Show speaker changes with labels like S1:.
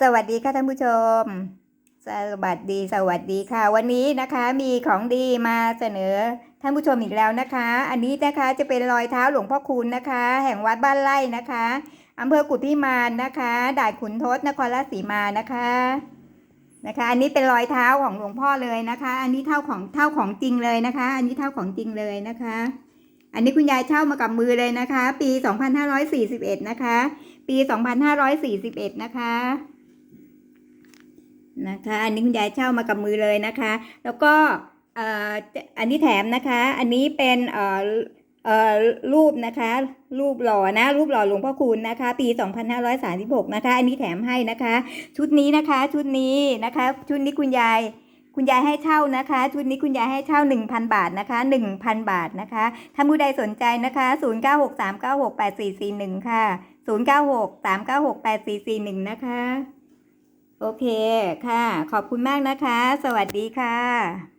S1: สวัสดีค่ะท่านผู้ชม สวัสดีสวัสดีค่ะ วันนี้นะคะมีของดีมาเสนอท่านผู้ชมอีกแล้วนะคะ อันนี้นะคะจะเป็นรอยเท้าหลวงพ่อคูณนะคะ แห่งวัดบ้านไร่นะคะอำเภอกุฎพิมานนะคะด่านขุนทศนครราชสีมานะคะนะคะ อันนี้เป็นรอยเท้าของหลวงพ่อเลยนะคะ อันนี้เท่าของเท่าของจริงเลยนะคะ อันนี้เท่าของจริงเลยนะคะอันนี้คุณยายเช่ามากับมือเลยนะคะ ปี 2541 นะคะ ปี 2541 นะคะ นะคะ อันนี้คุณยายเช่ามากับมือเลยนะคะ แล้วก็อ,อันนี้แถมนะคะ อันนี้เป็นรูปนะคะ รูปหล่อนะ รูปหล่อหลวงพ่อคูณนะคะ ปี 2536 นะคะ อันนี้แถมให้นะคะ ชุดนี้นะคะ ชุดนี้นะคะ ชุดนี้คุณยายคุณยายให้เช่านะคะ ชุดนี้คุณยายให้เช่า 1,000 บาทนะคะ 1,000 บาทนะคะถ้าผู้ใดสนใจนะคะ 0963968441 ค่ะ 0963968441 นะคะ โอเคค่ะ ขอบคุณมากนะคะ สวัสดีค่ะ